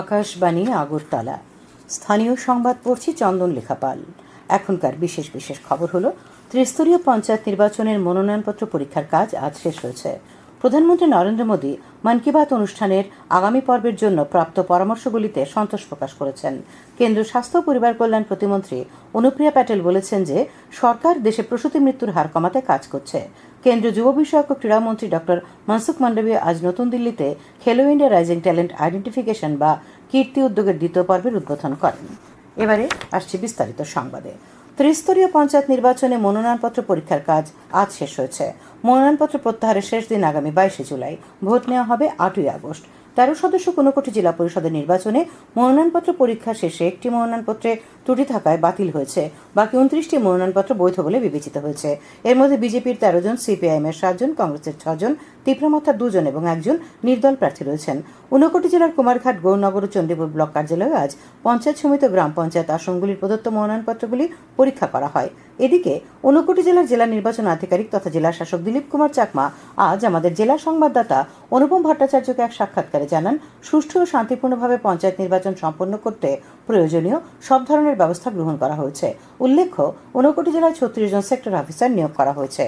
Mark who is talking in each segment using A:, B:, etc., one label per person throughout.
A: আকাশবাণী আগরতলা স্থানীয় সংবাদ পড়ছি চন্দন লেখাপাল এখনকার বিশেষ বিশেষ খবর হলো ত্রিস্তরীয় পঞ্চায়েত নির্বাচনের মনোনয়নপত্র পরীক্ষার কাজ আজ শেষ হয়েছে প্রধানমন্ত্রী নরেন্দ্র মোদী মন কি বাত অনুষ্ঠানের আগামী পর্বের জন্য প্রাপ্ত পরামর্শগুলিতে সন্তোষ প্রকাশ করেছেন কেন্দ্রীয় স্বাস্থ্য পরিবার কল্যাণ প্রতিমন্ত্রী অনুপ্রিয়া প্যাটেল বলেছেন যে সরকার দেশে প্রসূতি মৃত্যুর হার কমাতে কাজ করছে কেন্দ্রীয় যুব বিষয়ক ও ক্রীড়ামন্ত্রী ডক্টর মনসুখ মান্ডবী আজ নতুন দিল্লিতে খেলো ইন্ডিয়া রাইজিং ট্যালেন্ট আইডেন্টিফিকেশন বা কীর্তি উদ্যোগের দ্বিতীয় পর্বের উদ্বোধন করেন এবারে আসছে বিস্তারিত সংবাদে ত্রিস্তরীয় পঞ্চায়েত নির্বাচনে মনোনয়নপত্র পরীক্ষার কাজ আজ শেষ হয়েছে মনোনয়নপত্র প্রত্যাহারের শেষ দিন আগামী বাইশে জুলাই ভোট নেওয়া হবে আটই আগস্ট তেরো সদস্য কোটি জেলা পরিষদের নির্বাচনে মনোনয়নপত্র পরীক্ষা শেষে একটি মনোনয়নপত্রে ত্রুটি থাকায় বাতিল হয়েছে বাকি উনত্রিশটি মনোনয়নপত্র বৈধ বলে বিবেচিত হয়েছে এর মধ্যে বিজেপির তেরো জন সিপিআইএম এর সাতজন কংগ্রেসের ছজন তীব্রমাত্রা দুজন এবং একজন নির্দল প্রার্থী রয়েছেন ঊনকোটি জেলার কুমারঘাট গৌরনগর ও চন্ডীপুর ব্লক কার্যালয়ে আজ পঞ্চায়েত সমিত গ্রাম পঞ্চায়েত আসনগুলির প্রদত্ত মনোনয়নপত্রগুলি পরীক্ষা করা হয় এদিকে ঊনকোটি জেলার জেলা নির্বাচন আধিকারিক তথা জেলা শাসক দিলীপ কুমার চাকমা আজ আমাদের জেলা সংবাদদাতা অনুপম ভট্টাচার্যকে এক সাক্ষাৎকারে জানান সুষ্ঠু ও শান্তিপূর্ণভাবে পঞ্চায়েত নির্বাচন সম্পন্ন করতে প্রয়োজনীয় সব ধরনের ব্যবস্থা গ্রহণ করা হয়েছে উল্লেখ্য ঊনকোটি জেলায় ছত্রিশ জন সেক্টর অফিসার নিয়োগ করা হয়েছে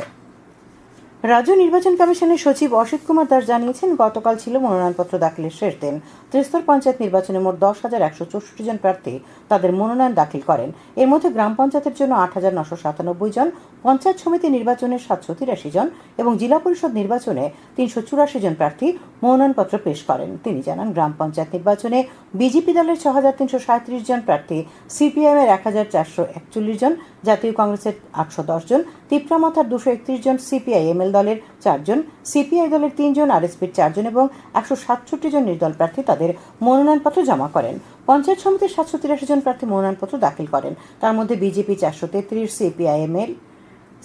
A: রাজ্য নির্বাচন কমিশনের সচিব অসিত কুমার দাস জানিয়েছেন গতকাল ছিল মনোনয়নপত্র দাখিলের শেষ দিন ত্রিস্তর পঞ্চায়েত নির্বাচনে মোট দশ হাজার একশো চৌষট্টি জন প্রার্থী তাদের মনোনয়ন দাখিল করেন এর মধ্যে গ্রাম পঞ্চায়েতের জন্য আট হাজার নশো সাতানব্বই জন পঞ্চায়েত সমিতি নির্বাচনে সাতশো তিরাশি জন এবং জেলা পরিষদ নির্বাচনে তিনশো চুরাশি জন প্রার্থী মনোনয়নপত্র পেশ করেন তিনি জানান গ্রাম পঞ্চায়েত নির্বাচনে বিজেপি দলের ছ হাজার তিনশো সাঁত্রিশ জন প্রার্থী সিপিআইএম এর এক হাজার চারশো একচল্লিশ জন জাতীয় কংগ্রেসের আটশো দশ জন তিপ্রামাথার দুশো একত্রিশ জন সিপিআইএম এল দলের চারজন সিপিআই দলের তিনজন আরএসপির চারজন এবং একশো সাতষট্টি জন নির্দল প্রার্থী তাদের মনোনয়নপত্র জমা করেন পঞ্চায়েত সমিতির সাতশো তিরাশি জন প্রার্থী মনোনয়নপত্র দাখিল করেন তার মধ্যে বিজেপি চারশো তেত্রিশ সিপিআইএমএল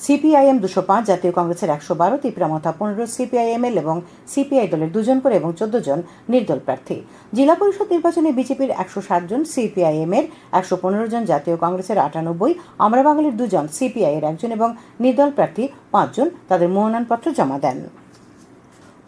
A: সিপিআইএম দুশো পাঁচ জাতীয় কংগ্রেসের একশো বারো ত্রিপুরা মথা পনেরো সিপিআইএমএল এবং সিপিআই দলের দুজন করে এবং চোদ্দ জন নির্দল প্রার্থী জেলা পরিষদ নির্বাচনে বিজেপির একশো সাত জন সিপিআইএম এর একশো পনেরো জন জাতীয় কংগ্রেসের আটানব্বই আমরা বাঙালির দুজন সিপিআই এর একজন এবং নির্দল প্রার্থী পাঁচজন তাদের মনোনয়নপত্র জমা দেন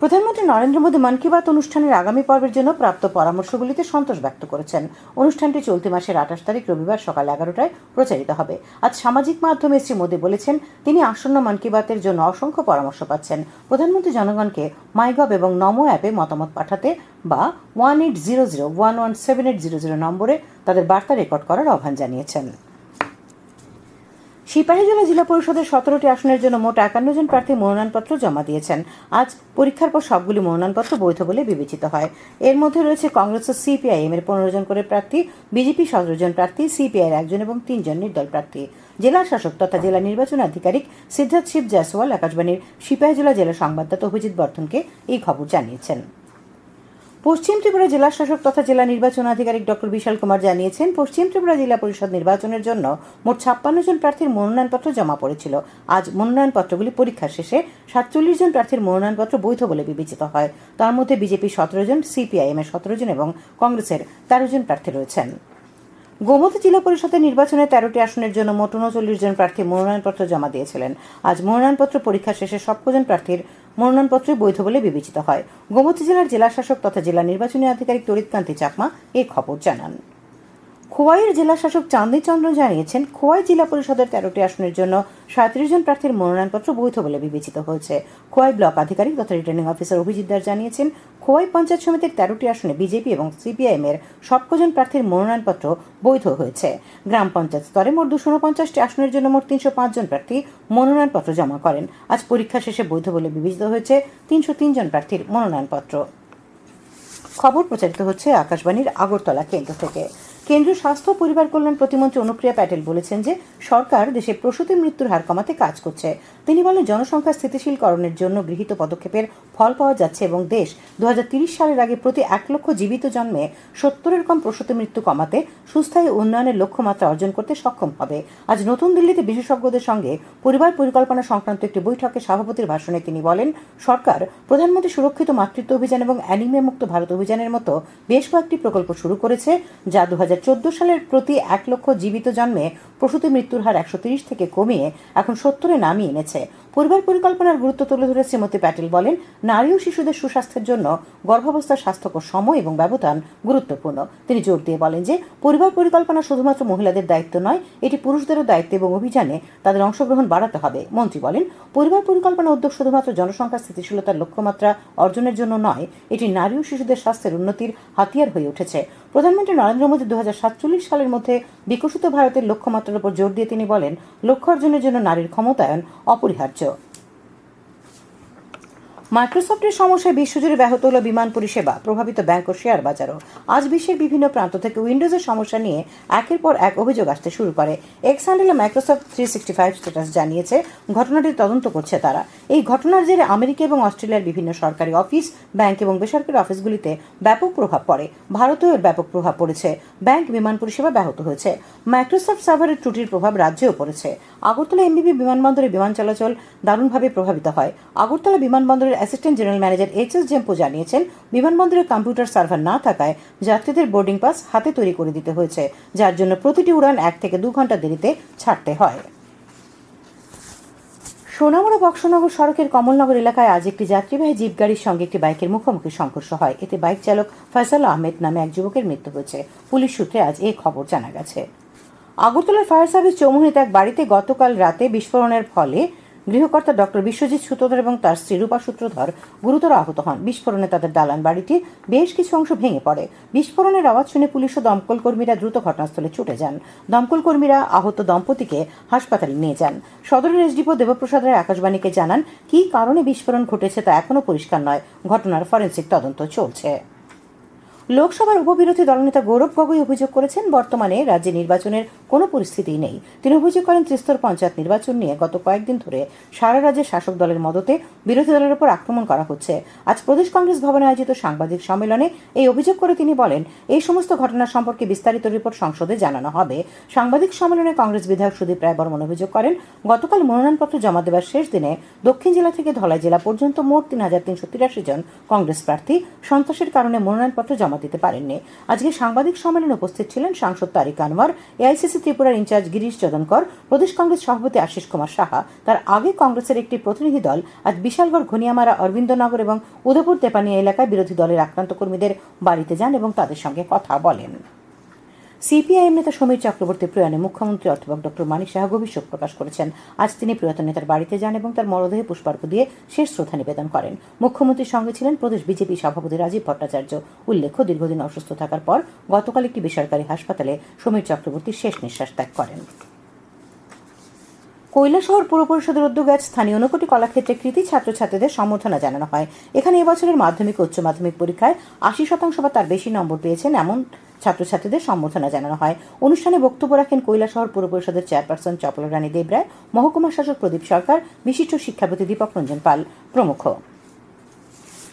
A: প্রধানমন্ত্রী নরেন্দ্র মোদী মন কি বাত অনুষ্ঠানের আগামী পর্বের জন্য প্রাপ্ত পরামর্শগুলিতে সন্তোষ ব্যক্ত করেছেন অনুষ্ঠানটি চলতি মাসের আঠাশ তারিখ রবিবার সকাল এগারোটায় প্রচারিত হবে আজ সামাজিক মাধ্যমে শ্রী মোদী বলেছেন তিনি আসন্ন মন কি বাতের জন্য অসংখ্য পরামর্শ পাচ্ছেন প্রধানমন্ত্রী জনগণকে মাইগভ এবং নমো অ্যাপে মতামত পাঠাতে বা one eight zero zero one one seven eight zero zero নম্বরে তাদের বার্তা রেকর্ড করার আহ্বান জানিয়েছেন সিপাহীজলা জেলা পরিষদের সতেরোটি আসনের জন্য মোট একান্ন জন প্রার্থী মনোনয়নপত্র জমা দিয়েছেন আজ পরীক্ষার পর সবগুলি মনোনয়নপত্র বৈধ বলে বিবেচিত হয় এর মধ্যে রয়েছে কংগ্রেস ও সিপিআইএম এর পনেরো জন করে প্রার্থী বিজেপি সতেরো জন প্রার্থী সিপিআইয়ের একজন এবং তিনজন নির্দল প্রার্থী জেলা শাসক তথা জেলা নির্বাচন আধিকারিক সিদ্ধার্থ শিব জয়সওয়াল আকাশবাণীর সিপাহীজলা জেলা সংবাদদাতা অভিজিৎ বর্ধনকে এই খবর জানিয়েছেন পশ্চিম ত্রিপুরা জেলা শাসক তথা জেলা নির্বাচন আধিকারিক ডক্টর বিশাল কুমার জানিয়েছেন পশ্চিম ত্রিপুরা জেলা পরিষদ নির্বাচনের জন্য মোট ছাপ্পান্ন জন প্রার্থীর মনোনয়নপত্র জমা পড়েছিল আজ মনোনয়নপত্রগুলি পরীক্ষা শেষে সাতচল্লিশ জন প্রার্থীর মনোনয়নপত্র বৈধ বলে বিবেচিত হয় তার মধ্যে বিজেপি সতেরো জন সিপিআইএম এর সতেরো জন এবং কংগ্রেসের তেরো জন প্রার্থী রয়েছেন গোমতী জেলা পরিষদের নির্বাচনে তেরোটি আসনের জন্য মোট উনচল্লিশ জন প্রার্থী মনোনয়নপত্র জমা দিয়েছিলেন আজ মনোনয়নপত্র পরীক্ষা শেষে সবকজন প্রার্থীর মনোনয়নপত্রে বৈধ বলে বিবেচিত হয় গোমতী জেলার জেলাশাসক তথা জেলা নির্বাচনী আধিকারিক তরিতকান্তি চাকমা এই খবর জানান খোয়াইয়ের জেলা শাসক চান্দি চন্দ্র জানিয়েছেন খোয়াই জেলা পরিষদের তেরোটি আসনের জন্য সাঁত্রিশ জন প্রার্থীর মনোনয়নপত্র বৈধ বলে বিবেচিত হয়েছে খোয়াই ব্লক আধিকারিক তথা রিটার্নিং অফিসার অভিজিৎ দার জানিয়েছেন খোয়াই পঞ্চায়েত সমিতির তেরোটি আসনে বিজেপি এবং সিপিআইএম এর সবকজন প্রার্থীর মনোনয়নপত্র বৈধ হয়েছে গ্রাম পঞ্চায়েত স্তরে মোট দুশো উনপঞ্চাশটি আসনের জন্য মোট তিনশো জন প্রার্থী মনোনয়নপত্র জমা করেন আজ পরীক্ষা শেষে বৈধ বলে বিবেচিত হয়েছে তিনশো জন প্রার্থীর মনোনয়নপত্র খবর প্রচারিত হচ্ছে আকাশবাণীর আগরতলা কেন্দ্র থেকে কেন্দ্রীয় স্বাস্থ্য পরিবার কল্যাণ প্রতিমন্ত্রী অনুপ্রিয়া প্যাটেল বলেছেন যে সরকার দেশে প্রসূতি মৃত্যুর হার কমাতে কাজ করছে তিনি বলেন জনসংখ্যা স্থিতিশীলকরণের জন্য গৃহীত পদক্ষেপের ফল পাওয়া যাচ্ছে এবং দেশ দু সালের আগে প্রতি এক লক্ষ জীবিত জন্মে সত্তরের কম প্রসূতি মৃত্যু কমাতে সুস্থায়ী উন্নয়নের লক্ষ্যমাত্রা অর্জন করতে সক্ষম হবে আজ নতুন দিল্লিতে বিশেষজ্ঞদের সঙ্গে পরিবার পরিকল্পনা সংক্রান্ত একটি বৈঠকে সভাপতির ভাষণে তিনি বলেন সরকার প্রধানমন্ত্রী সুরক্ষিত মাতৃত্ব অভিযান এবং অ্যানিমিয়া মুক্ত ভারত অভিযানের মতো বেশ কয়েকটি প্রকল্প শুরু করেছে যা দু চোদ্দ সালের প্রতি এক লক্ষ জীবিত জন্মে প্রসূতি মৃত্যুর হার একশো থেকে কমিয়ে এখন সত্তরে নামিয়ে এনেছে পরিবার পরিকল্পনার গুরুত্ব তুলে ধরে শ্রীমতী প্যাটেল বলেন নারী ও শিশুদের সুস্বাস্থ্যের জন্য গর্ভাবস্থার স্বাস্থ্যকর সময় এবং ব্যবধান গুরুত্বপূর্ণ তিনি জোর দিয়ে বলেন যে পরিবার পরিকল্পনা শুধুমাত্র মহিলাদের দায়িত্ব নয় এটি পুরুষদেরও দায়িত্ব এবং অভিযানে তাদের অংশগ্রহণ বাড়াতে হবে মন্ত্রী বলেন পরিবার পরিকল্পনা উদ্যোগ শুধুমাত্র জনসংখ্যার স্থিতিশীলতার লক্ষ্যমাত্রা অর্জনের জন্য নয় এটি নারী ও শিশুদের স্বাস্থ্যের উন্নতির হাতিয়ার হয়ে উঠেছে প্রধানমন্ত্রী নরেন্দ্র মোদী দু সালের মধ্যে বিকশিত ভারতের লক্ষ্যমাত্রার উপর জোর দিয়ে তিনি বলেন লক্ষ্য অর্জনের জন্য নারীর ক্ষমতায়ন অপরিহার্য মাইক্রোসফটের সমস্যায় বিশ্বজুড়ে ব্যাহত হল বিমান পরিষেবা প্রভাবিত ব্যাংক ও শেয়ার বাজারও আজ বিশ্বের বিভিন্ন প্রান্ত থেকে উইন্ডোজের সমস্যা নিয়ে একের পর এক অভিযোগ আসতে শুরু করে এক্স হ্যান্ডেলে Microsoft three sixty five status জানিয়েছে ঘটনাটির তদন্ত করছে তারা এই ঘটনার জেরে আমেরিকা এবং অস্ট্রেলিয়ার বিভিন্ন সরকারি অফিস ব্যাংক এবং বেসরকারি অফিসগুলিতে ব্যাপক প্রভাব পড়ে ভারতেও এর ব্যাপক প্রভাব পড়েছে ব্যাংক বিমান পরিষেবা ব্যাহত হয়েছে মাইক্রোসফট সার্ভারের ত্রুটির প্রভাব রাজ্যেও পড়েছে আগরতলা এমবিবি বিমানবন্দরে বিমান চলাচল দারুণভাবে প্রভাবিত হয় আগরতলা বিমানবন্দরের assistant general manager H S Jempo জানিয়েছেন বিমানবন্দরে কম্পিউটার সার্ভার না থাকায় যাত্রীদের বোর্ডিং পাস হাতে তৈরি করে দিতে হয়েছে যার জন্য প্রতিটি উড়ান এক থেকে দু ঘন্টা দেরিতে ছাড়তে হয় সোনামুড়া বক্সনগর সড়কের কমলনগর এলাকায় আজ একটি যাত্রীবাহী জিপ গাড়ির সঙ্গে একটি বাইকের মুখোমুখি সংঘর্ষ হয় এতে বাইক চালক ফয়সাল আহমেদ নামে এক যুবকের মৃত্যু হয়েছে পুলিশ সূত্রে আজ এই খবর জানা গেছে আগরতলা ফায়ার সার্ভিস চৌমুহনীতে এক বাড়িতে গতকাল রাতে বিস্ফোরণের ফলে গৃহকর্তা ডক্টর বিশ্বজিৎ সূত্রধর এবং তার স্ত্রী রূপা সূত্রধর গুরুতর আহত হন বিস্ফোরণে তাদের দালান বাড়িটি বেশ কিছু অংশ ভেঙে পড়ে বিস্ফোরণের আওয়াজ শুনে পুলিশ ও দমকল কর্মীরা দ্রুত ঘটনাস্থলে ছুটে যান দমকল কর্মীরা আহত দম্পতিকে হাসপাতালে নিয়ে যান সদরের এসডিপো দেবপ্রসাদ রায় আকাশবাণীকে জানান কি কারণে বিস্ফোরণ ঘটেছে তা এখনও পরিষ্কার নয় ঘটনার ফরেন্সিক তদন্ত চলছে লোকসভার উপবিরোধী দলনেতা গৌরব গগৈ অভিযোগ করেছেন বর্তমানে রাজ্যে নির্বাচনের কোনো পরিস্থিতি নেই তিনি অভিযোগ করেন ত্রিস্তর পঞ্চায়েত নির্বাচন নিয়ে গত কয়েকদিন ধরে সারা রাজ্যে শাসক দলের মদতে বিরোধী দলের উপর আক্রমণ করা হচ্ছে আজ প্রদেশ কংগ্রেস ভবনে আয়োজিত সাংবাদিক সম্মেলনে এই অভিযোগ করে তিনি বলেন এই সমস্ত ঘটনা সম্পর্কে বিস্তারিত রিপোর্ট সংসদে জানানো হবে সাংবাদিক সম্মেলনে কংগ্রেস বিধায়ক সুদীপ রায় বর্মন অভিযোগ করেন গতকাল মনোনয়নপত্র জমা দেওয়ার শেষ দিনে দক্ষিণ জেলা থেকে ধলাই জেলা পর্যন্ত মোট তিন হাজার তিনশো তিরাশি জন কংগ্রেস প্রার্থী সন্ত্রাসের কারণে মনোনয়নপত্র জমা দিতে পারেননি আজকে সাংবাদিক সম্মেলনে উপস্থিত ছিলেন সাংসদ তারিক আনোয়ার এআইসিসি ত্রিপুরার ইনচার্জ গিরিশ জদনকর প্রদেশ কংগ্রেস সভাপতি আশিস কুমার সাহা তার আগে কংগ্রেসের একটি প্রতিনিধি দল আজ বিশালগড় ঘনিয়ামারা অরবিন্দনগর এবং উদয়পুর তেপানিয়া এলাকায় বিরোধী দলের আক্রান্ত কর্মীদের বাড়িতে যান এবং তাদের সঙ্গে কথা বলেন সিপিআইএম নেতা সমীর চক্রবর্তীর প্রয়াণে মুখ্যমন্ত্রী অধ্যাপক ডক্টর মানিক সাহা গভীর শোক প্রকাশ করেছেন আজ তিনি প্রয়াত নেতার বাড়িতে যান এবং তার মরদেহে পুষ্পার্ঘ দিয়ে শেষ শ্রদ্ধা নিবেদন করেন মুখ্যমন্ত্রীর সঙ্গে ছিলেন প্রদেশ বিজেপি সভাপতি রাজীব ভট্টাচার্য উল্লেখ্য দীর্ঘদিন অসুস্থ থাকার পর গতকাল একটি বেসরকারি হাসপাতালে সমীর চক্রবর্তী শেষ নিঃশ্বাস ত্যাগ করেন কৈলাসহর পুর পরিষদের উদ্যোগে আজ স্থানীয় অনুকটি কলাক্ষেত্রে কৃতি ছাত্রছাত্রীদের সম্বর্ধনা জানানো হয় এখানে এবছরের মাধ্যমিক উচ্চ মাধ্যমিক পরীক্ষায় আশি শতাংশ বা তার বেশি নম্বর পেয়েছেন এমন ছাত্রছাত্রীদের সম্বর্ধনা জানানো হয় অনুষ্ঠানে বক্তব্য রাখেন কৈলাসহর পুর পরিষদের চেয়ারপারসন চপল রানী দেবরায় মহকুমা শাসক প্রদীপ সরকার বিশিষ্ট শিক্ষাপতি দীপক রঞ্জন পাল প্রমুখ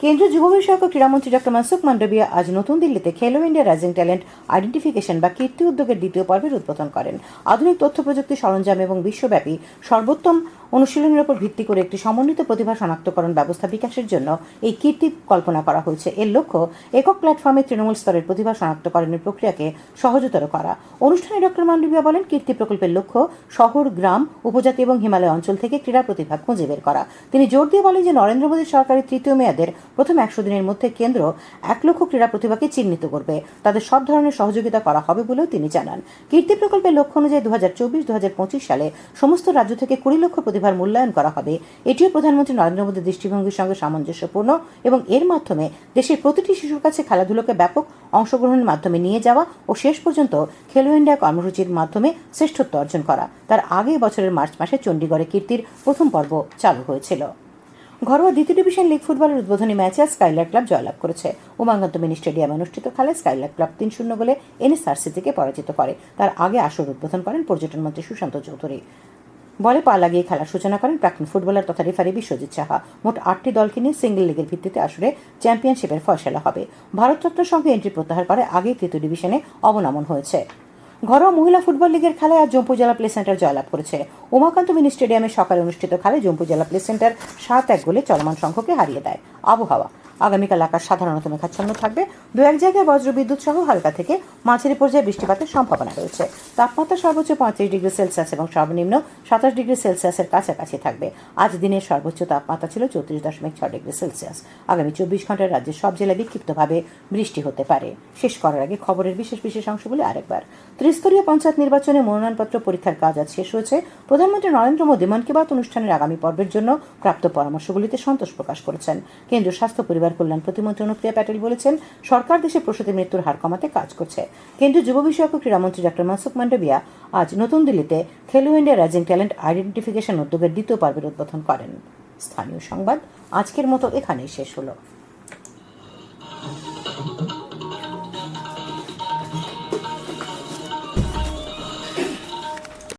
A: কেন্দ্রীয় যুব বিষয়ক ও ক্রীড়ামন্ত্রী ডক্টর মনসুখ মান্ডবিয়া আজ নতুন দিল্লিতে খেলো ইন্ডিয়া রাইজিং ট্যালেন্ট আইডেন্টিফিকেশন বা কীর্তি উদ্যোগের দ্বিতীয় পর্বের উদ্বোধন করেন আধুনিক তথ্য প্রযুক্তি সরঞ্জাম এবং বিশ্বব্যাপী সর্বোত্তম অনুশীলনের উপর ভিত্তি করে একটি সমন্বিত প্রতিভা শনাক্তকরণ ব্যবস্থা বিকাশের জন্য এই কীর্তি কল্পনা করা হয়েছে এর লক্ষ্য একক প্ল্যাটফর্মে তৃণমূল স্তরের প্রতিভা শনাক্তকরণের প্রক্রিয়াকে সহজতর করা অনুষ্ঠানে ডক্টর মান্ডবিয়া বলেন কীর্তি প্রকল্পের লক্ষ্য শহর গ্রাম উপজাতি এবং হিমালয় অঞ্চল থেকে ক্রীড়া প্রতিভা খুঁজে বের করা তিনি জোর দিয়ে বলেন যে নরেন্দ্র মোদী সরকারের তৃতীয় মেয়াদের প্রথম একশো দিনের মধ্যে কেন্দ্র এক লক্ষ ক্রীড়া প্রতিভাকে চিহ্নিত করবে তাদের সব ধরনের সহযোগিতা করা হবে বলেও তিনি জানান কীর্তি প্রকল্পের লক্ষ্য অনুযায়ী দু হাজার সালে সমস্ত রাজ্য থেকে কুড়ি লক্ষ প্রতিভা প্রতিভার মূল্যায়ন করা হবে এটিও প্রধানমন্ত্রী নরেন্দ্র মোদীর দৃষ্টিভঙ্গির সঙ্গে সামঞ্জস্যপূর্ণ এবং এর মাধ্যমে দেশের প্রতিটি শিশুর কাছে খেলাধুলোকে ব্যাপক অংশগ্রহণের মাধ্যমে নিয়ে যাওয়া ও শেষ পর্যন্ত খেলো ইন্ডিয়া কর্মসূচির মাধ্যমে শ্রেষ্ঠত্ব অর্জন করা তার আগে বছরের মার্চ মাসে চণ্ডীগড়ে কীর্তির প্রথম পর্ব চালু হয়েছিল ঘরোয়া দ্বিতীয় ডিভিশন লিগ ফুটবলের উদ্বোধনী ম্যাচে স্কাইলার ক্লাব জয়লাভ করেছে উমাঙ্গান্ত মিনি স্টেডিয়ামে অনুষ্ঠিত খেলায় স্কাইলার ক্লাব তিন শূন্য গোলে এনএসআরসি থেকে পরাজিত করে তার আগে আসর উদ্বোধন করেন পর্যটন মন্ত্রী সুশান্ত চৌধুরী বলে পা লাগিয়ে খেলার সূচনা করেন প্রাক্তন ফুটবলার তথা রেফারি বিশ্বজিৎ সাহা মোট আটটি দলকে নিয়ে সিঙ্গেল লিগের ভিত্তিতে আসরে চ্যাম্পিয়নশিপের ফয়সলা হবে ভারতরত্নের সঙ্গে এন্ট্রি প্রত্যাহার করে আগেই তৃতীয় ডিভিশনে অবনমন হয়েছে ঘরোয়া মহিলা ফুটবল লীগের খেলায় আজ জম্পু জেলা প্লে সেন্টার জয়লাভ করেছে উমাকান্ত মিনি স্টেডিয়ামে সকালে অনুষ্ঠিত খেলায় জম্পু জেলা প্লে সেন্টার সাত এক গোলে চলমান সংখ্যকে হারিয়ে দেয় আবহাওয়া আগামীকাল আকাশ সাধারণত মেঘাচ্ছন্ন থাকবে দু এক জায়গায় বজ্রবিদ্যুৎ সহ হালকা থেকে মাঝারি পর্যায়ে বৃষ্টিপাতের সম্ভাবনা রয়েছে তাপমাত্রা সর্বোচ্চ পঁয়ত্রিশ ডিগ্রি সেলসিয়াস এবং সর্বনিম্ন সাতাশ ডিগ্রি সেলসিয়াসের কাছাকাছি থাকবে আজ দিনের সর্বোচ্চ তাপমাত্রা ছিল চৌত্রিশ দশমিক ছয় ডিগ্রি সেলসিয়াস আগামী চব্বিশ ঘন্টায় রাজ্যের সব জেলায় বিক্ষিপ্তভাবে বৃষ্টি হতে পারে শেষ করার আগে খবরের বিশেষ বিশেষ অংশগুলি আরেকবার ত্রিস্তরীয় পঞ্চায়েত নির্বাচনে মনোনয়নপত্র পরীক্ষার কাজ আজ শেষ হয়েছে প্রধানমন্ত্রী নরেন্দ্র মোদী মন কি বাত অনুষ্ঠানের আগামী পর্বের জন্য প্রাপ্ত পরামর্শগুলিতে সন্তোষ প্রকাশ করেছেন কেন্দ্রীয় স্বাস্থ্য পরিবার পরিবার কল্যাণ প্রতিমন্ত্রী অনুপ্রিয়া প্যাটেল বলেছেন সরকার দেশে প্রসূতি মৃত্যুর হার কমাতে কাজ করছে কেন্দ্রীয় যুব বিষয়ক ক্রীড়ামন্ত্রী ডক্টর মানসুখ মান্ডবিয়া আজ নতুন দিল্লিতে খেলো ইন্ডিয়া রাইজিং ট্যালেন্ট আইডেন্টিফিকেশন উদ্যোগের দ্বিতীয় পর্বের উদ্বোধন করেন স্থানীয় সংবাদ আজকের মতো এখানেই শেষ হলো